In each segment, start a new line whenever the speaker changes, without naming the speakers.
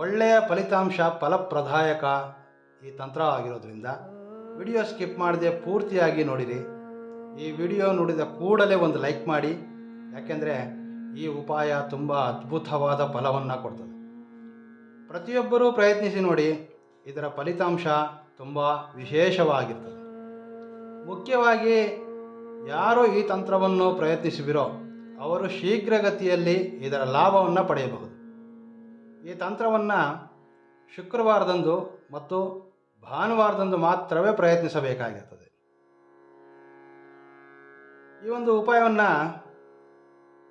ಒಳ್ಳೆಯ ಫಲಿತಾಂಶ ಫಲಪ್ರದಾಯಕ ಈ ತಂತ್ರ ಆಗಿರೋದ್ರಿಂದ ವಿಡಿಯೋ ಸ್ಕಿಪ್ ಮಾಡದೆ ಪೂರ್ತಿಯಾಗಿ ನೋಡಿರಿ. ಈ ವಿಡಿಯೋ ನೋಡಿದ ಕೂಡಲೇ ಒಂದು ಲೈಕ್ ಮಾಡಿ. ಯಾಕೆಂದರೆ ಈ ಉಪಾಯ ತುಂಬ ಅದ್ಭುತವಾದ ಫಲವನ್ನು ಕೊಡ್ತದೆ. ಪ್ರತಿಯೊಬ್ಬರೂ ಪ್ರಯತ್ನಿಸಿ ನೋಡಿ, ಇದರ ಫಲಿತಾಂಶ ತುಂಬ ವಿಶೇಷವಾಗಿರ್ತದೆ. ಮುಖ್ಯವಾಗಿ ಯಾರು ಈ ತಂತ್ರವನ್ನು ಪ್ರಯತ್ನಿಸುವಿರೋ ಅವರು ಶೀಘ್ರಗತಿಯಲ್ಲಿ ಇದರ ಲಾಭವನ್ನು ಪಡೆಯಬಹುದು. ಈ ತಂತ್ರವನ್ನು ಶುಕ್ರವಾರದಂದು ಮತ್ತು ಭಾನುವಾರದಂದು ಮಾತ್ರವೇ ಪ್ರಯತ್ನಿಸಬೇಕಾಗಿರ್ತದೆ. ಈ ಒಂದು ಉಪಾಯವನ್ನು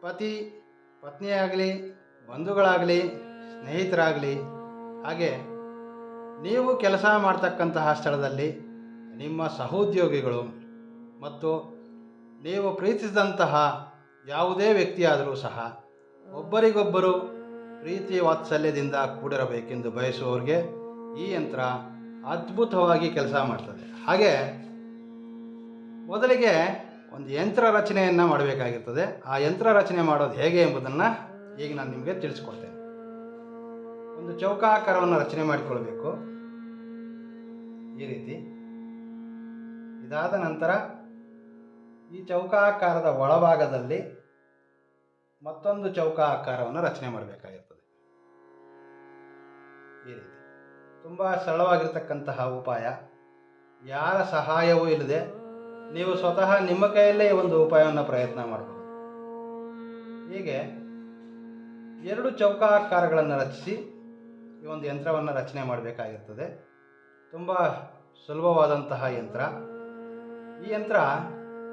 ಪತಿ, ಪತ್ನಿಯಾಗಲಿ, ಬಂಧುಗಳಾಗಲಿ, ಸ್ನೇಹಿತರಾಗಲಿ, ಹಾಗೆ ನೀವು ಕೆಲಸ ಮಾಡ್ತಕ್ಕಂತಹ ಸ್ಥಳದಲ್ಲಿ ನಿಮ್ಮ ಸಹೋದ್ಯೋಗಿಗಳು ಮತ್ತು ನೀವು ಪ್ರೀತಿಸಿದಂತಹ ಯಾವುದೇ ವ್ಯಕ್ತಿಯಾದರೂ ಸಹ ಒಬ್ಬರಿಗೊಬ್ಬರು ಪ್ರೀತಿ ವಾತ್ಸಲ್ಯದಿಂದ ಕೂಡಿರಬೇಕೆಂದು ಬಯಸುವವರಿಗೆ ಈ ಯಂತ್ರ ಅದ್ಭುತವಾಗಿ ಕೆಲಸ ಮಾಡ್ತದೆ. ಹಾಗೆ ಮೊದಲಿಗೆ ಒಂದು ಯಂತ್ರ ರಚನೆಯನ್ನು ಮಾಡಬೇಕಾಗಿರ್ತದೆ. ಆ ಯಂತ್ರ ರಚನೆ ಮಾಡೋದು ಹೇಗೆ ಎಂಬುದನ್ನು ಈಗ ನಾನು ನಿಮಗೆ ತಿಳಿಸ್ಕೊಡ್ತೇನೆ. ಒಂದು ಚೌಕಾಕಾರವನ್ನು ರಚನೆ ಮಾಡಿಕೊಳ್ಬೇಕು. ಈ ರೀತಿ. ಇದಾದ ನಂತರ ಈ ಚೌಕಾಕಾರದ ಒಳಭಾಗದಲ್ಲಿ ಮತ್ತೊಂದು ಚೌಕ ಆಕಾರವನ್ನು ರಚನೆ ಮಾಡಬೇಕಾಗಿರ್ತದೆ. ಈ ರೀತಿ. ತುಂಬ ಸರಳವಾಗಿರ್ತಕ್ಕಂತಹ ಉಪಾಯ. ಯಾರ ಸಹಾಯವೂ ಇಲ್ಲದೆ ನೀವು ಸ್ವತಃ ನಿಮ್ಮ ಕೈಯಲ್ಲೇ ಒಂದು ಉಪಾಯವನ್ನು ಪ್ರಯತ್ನ ಮಾಡಬಹುದು. ಹೀಗೆ ಎರಡು ಚೌಕಾಕಾರಗಳನ್ನು ರಚಿಸಿ ಈ ಒಂದು ಯಂತ್ರವನ್ನು ರಚನೆ ಮಾಡಬೇಕಾಗಿರ್ತದೆ. ತುಂಬ ಸುಲಭವಾದಂತಹ ಯಂತ್ರ. ಈ ಯಂತ್ರ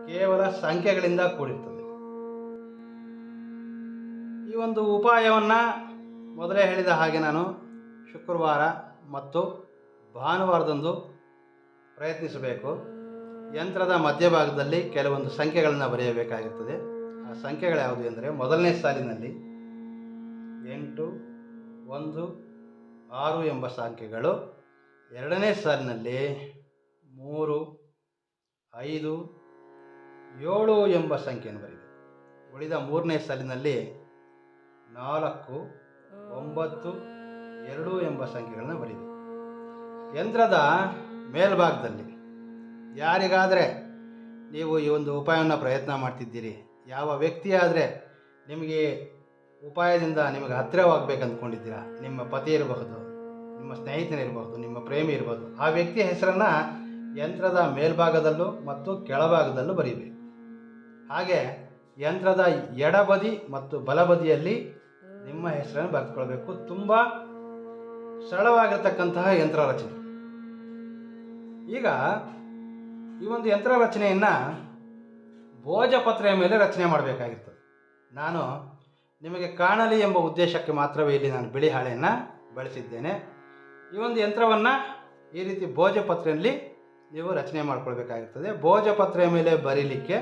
ಕೇವಲ ಸಂಖ್ಯೆಗಳಿಂದ ಕೂಡಿರ್ತದೆ. ಈ ಒಂದು ಉಪಾಯವನ್ನು ಮೊದಲೇ ಹೇಳಿದ ಹಾಗೆ ನಾನು ಶುಕ್ರವಾರ ಮತ್ತು ಭಾನುವಾರದಂದು ಪ್ರಯತ್ನಿಸಬೇಕು. ಯಂತ್ರದ ಮಧ್ಯಭಾಗದಲ್ಲಿ ಕೆಲವೊಂದು ಸಂಖ್ಯೆಗಳನ್ನು ಬರೆಯಬೇಕಾಗಿರ್ತದೆ. ಆ ಸಂಖ್ಯೆಗಳು ಯಾವುದು ಎಂದರೆ ಮೊದಲನೇ ಸಾಲಿನಲ್ಲಿ ಎಂಟು, ಒಂದು, ಆರು ಎಂಬ ಸಂಖ್ಯೆಗಳು. ಎರಡನೇ ಸಾಲಿನಲ್ಲಿ ಮೂರು, ಐದು, ಏಳು ಎಂಬ ಸಂಖ್ಯೆಯನ್ನು ಬರೆಯಿದೆ ಉಳಿದ ಮೂರನೇ ಸಾಲಿನಲ್ಲಿ ನಾಲ್ಕು, ಒಂಬತ್ತು, ಎರಡು ಎಂಬ ಸಂಖ್ಯೆಗಳನ್ನು ಬರೀರಿ ಯಂತ್ರದ ಮೇಲ್ಭಾಗದಲ್ಲಿ ಯಾರಿಗಾದರೆ ನೀವು ಈ ಒಂದು ಉಪಾಯವನ್ನು ಪ್ರಯತ್ನ ಮಾಡ್ತಿದ್ದೀರಿ, ಯಾವ ವ್ಯಕ್ತಿಯಾದರೆ ನಿಮಗೆ ಉಪಾಯದಿಂದ ನಿಮಗೆ ಹತ್ತಿರವಾಗಬೇಕು ಅಂದ್ಕೊಂಡಿದ್ದೀರಾ ನಿಮ್ಮ ಪತಿ ಇರಬಹುದು, ನಿಮ್ಮ ಸ್ನೇಹಿತನಿರಬಹುದು ನಿಮ್ಮ ಪ್ರೇಮಿ ಇರಬಹುದು, ಆ ವ್ಯಕ್ತಿಯ ಹೆಸರನ್ನು ಯಂತ್ರದ ಮೇಲ್ಭಾಗದಲ್ಲೂ ಮತ್ತು ಕೆಳಭಾಗದಲ್ಲೂ ಬರೀಬೇಕು. ಹಾಗೆ ಯಂತ್ರದ ಎಡಬದಿ ಮತ್ತು ಬಲಬದಿಯಲ್ಲಿ ನಿಮ್ಮ ಹೆಸರನ್ನು ಬರೆದುಕೊಳ್ಬೇಕು. ತುಂಬ ಸರಳವಾಗಿರ್ತಕ್ಕಂತಹ ಯಂತ್ರ ರಚನೆ ಈಗ ಈ ಒಂದು ಯಂತ್ರ ರಚನೆಯನ್ನು ಭೋಜಪತ್ರೆಯ ಮೇಲೆ ರಚನೆ ಮಾಡಬೇಕಾಗಿರ್ತದೆ. ನಾನು ನಿಮಗೆ ಕಾಣಲಿ ಎಂಬ ಉದ್ದೇಶಕ್ಕೆ ಮಾತ್ರವೇ ಇಲ್ಲಿ ನಾನು ಬಿಳಿ ಹಾಳೆಯನ್ನು ಬಳಸಿದ್ದೇನೆ. ಈ ಒಂದು ಯಂತ್ರವನ್ನು ಈ ರೀತಿ ಭೋಜಪತ್ರೆಯಲ್ಲಿ ನೀವು ರಚನೆ ಮಾಡಿಕೊಳ್ಬೇಕಾಗಿರ್ತದೆ. ಭೋಜಪತ್ರೆಯ ಮೇಲೆ ಬರೀಲಿಕ್ಕೆ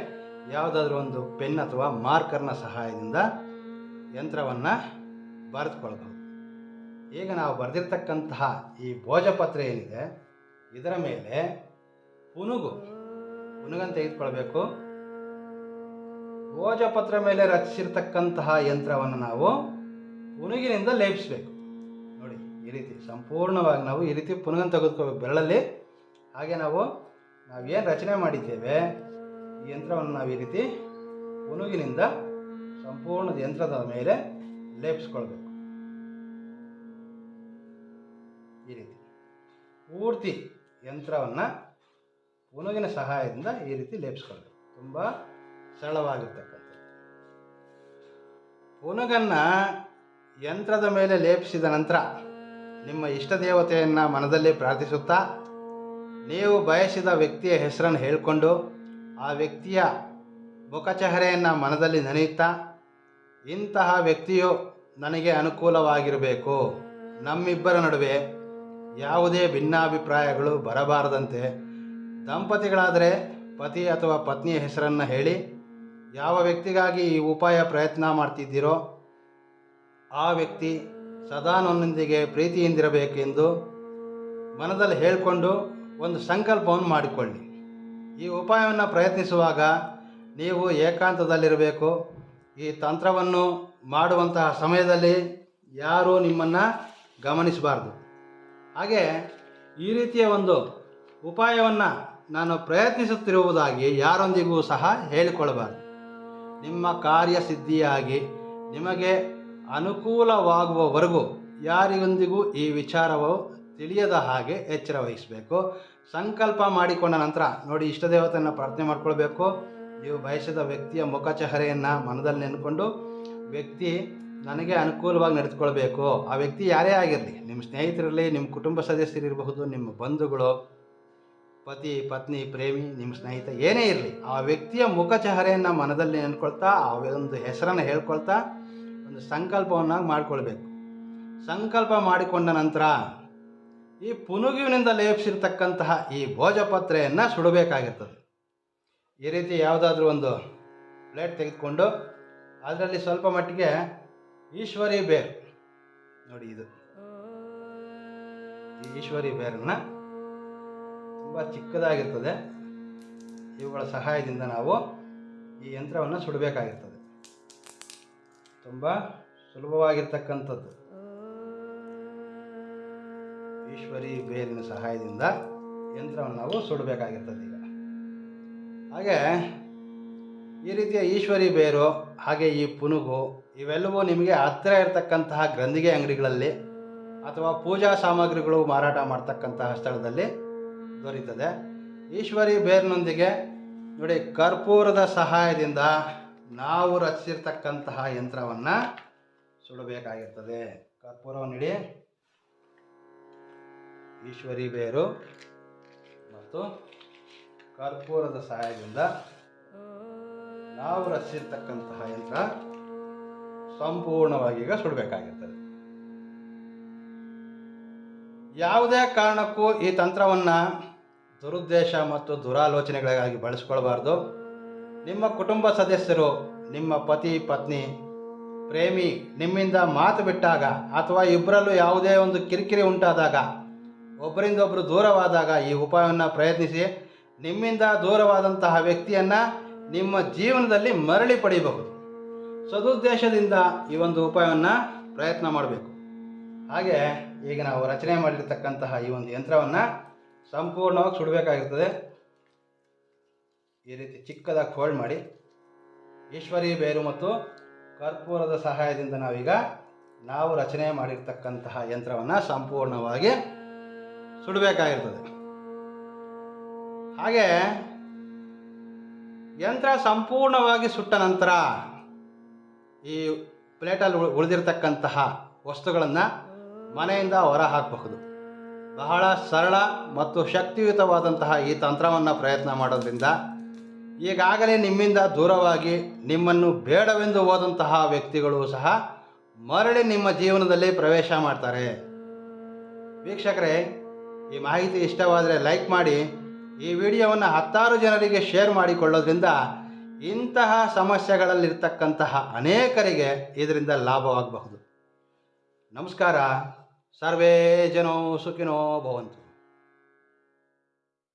ಯಾವುದಾದ್ರೂ ಒಂದು ಪೆನ್ ಅಥವಾ ಮಾರ್ಕರ್ನ ಸಹಾಯದಿಂದ ಯಂತ್ರವನ್ನು ಬರೆದುಕೊಳ್ಬೋದು ಈಗ ನಾವು ಬರೆದಿರ್ತಕ್ಕಂತಹ ಈ ಭೋಜಪತ್ರ ಏನಿದೆ, ಇದರ ಮೇಲೆ ಪುನುಗು, ಪುನುಗನ್ನು ತೆಗೆದುಕೊಳ್ಬೇಕು. ಭೋಜಪತ್ರ ಮೇಲೆ ರಚಿಸಿರ್ತಕ್ಕಂತಹ ಯಂತ್ರವನ್ನು ನಾವು ಪುನುಗಿನಿಂದ ಲೇಪಿಸಬೇಕು. ನೋಡಿ, ಈ ರೀತಿ ಸಂಪೂರ್ಣವಾಗಿ ನಾವು ಈ ರೀತಿ ಪುನುಗನ್ನು ತೆಗೆದುಕೋಬೇಕು ಬೆರಳಲ್ಲಿ. ಹಾಗೆ ನಾವು, ನಾವೇನು ರಚನೆ ಮಾಡಿದ್ದೇವೆ, ಈ ಯಂತ್ರವನ್ನು ನಾವು ಈ ರೀತಿ ಪುನುಗಿನಿಂದ ಸಂಪೂರ್ಣ ಯಂತ್ರದ ಮೇಲೆ ಲೇಪಿಸ್ಕೊಳ್ಬೇಕು. ಈ ರೀತಿ. ಪೂರ್ತಿ ಯಂತ್ರವನ್ನು ಉನಗಿನ ಸಹಾಯದಿಂದ ಈ ರೀತಿ ಲೇಪಿಸ್ಕೊಳ್ಬೇಕು. ತುಂಬ ಸರಳವಾಗಿರ್ತಕ್ಕಂಥದ್ದು. ಪುನುಗನ್ನು ಯಂತ್ರದ ಮೇಲೆ ಲೇಪಿಸಿದ ನಂತರ ನಿಮ್ಮ ಇಷ್ಟ ದೇವತೆಯನ್ನು ಮನದಲ್ಲಿ ಪ್ರಾರ್ಥಿಸುತ್ತಾ ನೀವು ಬಯಸಿದ ವ್ಯಕ್ತಿಯ ಹೆಸರನ್ನು ಹೇಳಿಕೊಂಡು ಆ ವ್ಯಕ್ತಿಯ ಮುಖಚಹರೆಯನ್ನು ಮನದಲ್ಲಿ ನೆನೆಯುತ್ತಾ ಇಂತಹ ವ್ಯಕ್ತಿಯು ನನಗೆ ಅನುಕೂಲವಾಗಿರಬೇಕು. ನಮ್ಮಿಬ್ಬರ ನಡುವೆ ಯಾವುದೇ ಭಿನ್ನಾಭಿಪ್ರಾಯಗಳು ಬರಬಾರದಂತೆ. ದಂಪತಿಗಳಾದರೆ ಪತಿ ಅಥವಾ ಪತ್ನಿಯ ಹೆಸರನ್ನು ಹೇಳಿ, ಯಾವ ವ್ಯಕ್ತಿಗಾಗಿ ಈ ಉಪಾಯ ಪ್ರಯತ್ನ ಮಾಡ್ತಿದ್ದೀರೋ, ಆ ವ್ಯಕ್ತಿ ಸದಾ ನನ್ನೊಂದಿಗೆ ಪ್ರೀತಿಯಿಂದಿರಬೇಕೆಂದು ಮನದಲ್ಲಿ ಹೇಳಿಕೊಂಡು ಒಂದು ಸಂಕಲ್ಪವನ್ನು ಮಾಡಿಕೊಳ್ಳಿ. ಈ ಉಪಾಯವನ್ನು ಪ್ರಯತ್ನಿಸುವಾಗ ನೀವು ಏಕಾಂತದಲ್ಲಿರಬೇಕು. ಈ ತಂತ್ರವನ್ನು ಮಾಡುವಂತಹ ಸಮಯದಲ್ಲಿ ಯಾರೂ ನಿಮ್ಮನ್ನು ಗಮನಿಸಬಾರ್ದು. ಹಾಗೆ ಈ ರೀತಿಯ ಒಂದು ಉಪಾಯವನ್ನು ನಾನು ಪ್ರಯತ್ನಿಸುತ್ತಿರುವುದಾಗಿ ಯಾರೊಂದಿಗೂ ಸಹ ಹೇಳಿಕೊಳ್ಳಬಾರ್ದು. ನಿಮ್ಮ ಕಾರ್ಯಸಿದ್ಧಿಯಾಗಿ ನಿಮಗೆ ಅನುಕೂಲವಾಗುವವರೆಗೂ ಯಾರಿಗೊಂದಿಗೂ ಈ ವಿಚಾರವು ತಿಳಿಯದ ಹಾಗೆ ಎಚ್ಚರ ವಹಿಸಬೇಕು ಸಂಕಲ್ಪ ಮಾಡಿಕೊಂಡ ನಂತರ ನೋಡಿ ಇಷ್ಟ ದೇವತೆಯನ್ನು ಪ್ರಾರ್ಥನೆ ಮಾಡ್ಕೊಳ್ಬೇಕು. ನೀವು ಬಯಸಿದ ವ್ಯಕ್ತಿಯ ಮುಖಚಹರೆಯನ್ನು ಮನದಲ್ಲಿ ನೆನ್ಕೊಂಡು ವ್ಯಕ್ತಿ ನನಗೆ ಅನುಕೂಲವಾಗಿ ನಡೆದುಕೊಳ್ಬೇಕು. ಆ ವ್ಯಕ್ತಿ ಯಾರೇ ಆಗಿರಲಿ, ನಿಮ್ಮ ಸ್ನೇಹಿತರಿರಲಿ, ನಿಮ್ಮ ಕುಟುಂಬ ಸದಸ್ಯರಿರಬಹುದು, ನಿಮ್ಮ ಬಂಧುಗಳು, ಪತಿ, ಪತ್ನಿ, ಪ್ರೇಮಿ, ನಿಮ್ಮ ಸ್ನೇಹಿತ ಏನೇ ಇರಲಿ, ಆ ವ್ಯಕ್ತಿಯ ಮುಖಚಹರೆಯನ್ನು ಮನದಲ್ಲಿ ನೆನ್ಕೊಳ್ತಾ, ಆ ಒಂದು ಹೆಸರನ್ನು ಹೇಳ್ಕೊಳ್ತಾ ಒಂದು ಸಂಕಲ್ಪವನ್ನು ಮಾಡಿಕೊಳ್ಬೇಕು. ಸಂಕಲ್ಪ ಮಾಡಿಕೊಂಡ ನಂತರ ಈ ಪುನುಗುವಿನಿಂದ ಲೇಪಿಸಿರ್ತಕ್ಕಂತಹ ಈ ಭೋಜಪತ್ರೆಯನ್ನು ಸುಡಬೇಕಾಗಿರ್ತದೆ. ಈ ರೀತಿ ಯಾವುದಾದ್ರೂ ಒಂದು ಪ್ಲೇಟ್ ತೆಗೆದುಕೊಂಡು ಅದರಲ್ಲಿ ಸ್ವಲ್ಪ ಮಟ್ಟಿಗೆ ಈಶ್ವರಿ ಬೇರ್. ನೋಡಿ ಇದು. ಈಶ್ವರಿ ಬೇರನ್ನು ತುಂಬ ಚಿಕ್ಕದಾಗಿರ್ತದೆ. ಇವುಗಳ ಸಹಾಯದಿಂದ ನಾವು ಈ ಯಂತ್ರವನ್ನು ಸುಡಬೇಕಾಗಿರ್ತದೆ. ತುಂಬ ಸುಲಭವಾಗಿರ್ತಕ್ಕಂಥದ್ದು. ಈಶ್ವರಿ ಬೇರಿನ ಸಹಾಯದಿಂದ ಯಂತ್ರವನ್ನು ನಾವು ಸುಡಬೇಕಾಗಿರ್ತದೆ. ಹಾಗೆ ಈ ರೀತಿಯ ಈಶ್ವರಿ ಬೇರು, ಹಾಗೆ ಈ ಪುನುಗು, ಇವೆಲ್ಲವೂ ನಿಮಗೆ ಹತ್ತಿರ ಇರತಕ್ಕಂತಹ ಗ್ರಂಥಿಗೆ ಅಂಗಡಿಗಳಲ್ಲಿ ಅಥವಾ ಪೂಜಾ ಸಾಮಗ್ರಿಗಳು ಮಾರಾಟ ಮಾಡ್ತಕ್ಕಂತಹ ಸ್ಥಳದಲ್ಲಿ ದೊರೀತದೆ. ಈಶ್ವರಿ ಬೇರಿನೊಂದಿಗೆ ನೋಡಿ, ಕರ್ಪೂರದ ಸಹಾಯದಿಂದ ನಾವು ರಚಿಸಿರ್ತಕ್ಕಂತಹ ಯಂತ್ರವನ್ನು ಸುಡಬೇಕಾಗಿರ್ತದೆ. ಕರ್ಪೂರವನ್ನು ಇಡಿ ಈಶ್ವರಿ ಬೇರು ಮತ್ತು ಕರ್ಪೂರದ ಸಹಾಯದಿಂದ ನಾವು ರಚಿಸಿರ್ತಕ್ಕಂತಹ ಯಂತ್ರ ಸಂಪೂರ್ಣವಾಗಿ ಈಗ ಸುಡಬೇಕಾಗಿರ್ತದೆ. ಯಾವುದೇ ಕಾರಣಕ್ಕೂ ಈ ತಂತ್ರವನ್ನು ದುರುದ್ದೇಶ ಮತ್ತು ದುರಾಲೋಚನೆಗಳಿಗಾಗಿ ಬಳಸ್ಕೊಳ್ಬಾರ್ದು. ನಿಮ್ಮ ಕುಟುಂಬ ಸದಸ್ಯರು, ನಿಮ್ಮ ಪತಿ, ಪತ್ನಿ, ಪ್ರೇಮಿ ನಿಮ್ಮಿಂದ ಮಾತು ಬಿಟ್ಟಾಗ ಅಥವಾ ಇಬ್ಬರಲ್ಲೂ ಯಾವುದೇ ಒಂದು ಕಿರಿಕಿರಿ ಉಂಟಾದಾಗ, ಒಬ್ಬರಿಂದ ಒಬ್ಬರು ದೂರವಾದಾಗ ಈ ಉಪಾಯವನ್ನು ಪ್ರಯತ್ನಿಸಿ ನಿಮ್ಮಿಂದ ದೂರವಾದಂತಹ ವ್ಯಕ್ತಿಯನ್ನು ನಿಮ್ಮ ಜೀವನದಲ್ಲಿ ಮರಳಿ ಪಡೆಯಬಹುದು. ಸದುದ್ದೇಶದಿಂದ ಈ ಒಂದು ಉಪಾಯವನ್ನು ಪ್ರಯತ್ನ ಮಾಡಬೇಕು. ಹಾಗೆ ಈಗ ನಾವು ರಚನೆ ಮಾಡಿರ್ತಕ್ಕಂತಹ ಈ ಒಂದು ಯಂತ್ರವನ್ನು ಸಂಪೂರ್ಣವಾಗಿ ಸುಡಬೇಕಾಗಿರ್ತದೆ. ಈ ರೀತಿ ಚಿಕ್ಕದಾಗಿ ಫೋಲ್ಡ್ ಮಾಡಿ. ಈಶ್ವರಿ, ಬೇರು ಮತ್ತು ಕರ್ಪೂರದ ಸಹಾಯದಿಂದ ನಾವೀಗ ನಾವು ರಚನೆ ಮಾಡಿರ್ತಕ್ಕಂತಹ ಯಂತ್ರವನ್ನು ಸಂಪೂರ್ಣವಾಗಿ ಸುಡಬೇಕಾಗಿರ್ತದೆ. ಹಾಗೆ ಯಂತ್ರ ಸಂಪೂರ್ಣವಾಗಿ ಸುಟ್ಟ ನಂತರ ಈ ಪ್ಲೇಟಲ್ಲಿ ಉಳ್- ಉಳಿದಿರ್ತಕ್ಕಂತಹ ವಸ್ತುಗಳನ್ನು ಮನೆಯಿಂದ ಹೊರ ಹಾಕಬಹುದು ಬಹಳ ಸರಳ ಮತ್ತು ಶಕ್ತಿಯುತವಾದಂತಹ ಈ ತಂತ್ರವನ್ನು ಪ್ರಯತ್ನ ಮಾಡೋದ್ರಿಂದ ಈಗಾಗಲೇ ನಿಮ್ಮಿಂದ ದೂರವಾಗಿ ನಿಮ್ಮನ್ನು ಬೇಡವೆಂದು ಹೋದಂತಹ ವ್ಯಕ್ತಿಗಳು ಸಹ ಮರಳಿ ನಿಮ್ಮ ಜೀವನದಲ್ಲಿ ಪ್ರವೇಶ ಮಾಡ್ತಾರೆ. ವೀಕ್ಷಕರೇ, ಈ ಮಾಹಿತಿ ಇಷ್ಟವಾದರೆ ಲೈಕ್ ಮಾಡಿ ಈ ವಿಡಿಯೋವನ್ನು ಹತ್ತಾರು ಜನರಿಗೆ ಶೇರ್ ಮಾಡಿಕೊಳ್ಳೋದ್ರಿಂದ ಇಂತಹ ಸಮಸ್ಯೆಗಳಲ್ಲಿರ್ತಕ್ಕಂತಹ ಅನೇಕರಿಗೆ ಇದರಿಂದ ಲಾಭವಾಗಬಹುದು. ನಮಸ್ಕಾರ. ಸರ್ವೇ ಜನೋ ಸುಖಿನೋ ಭವಂತು.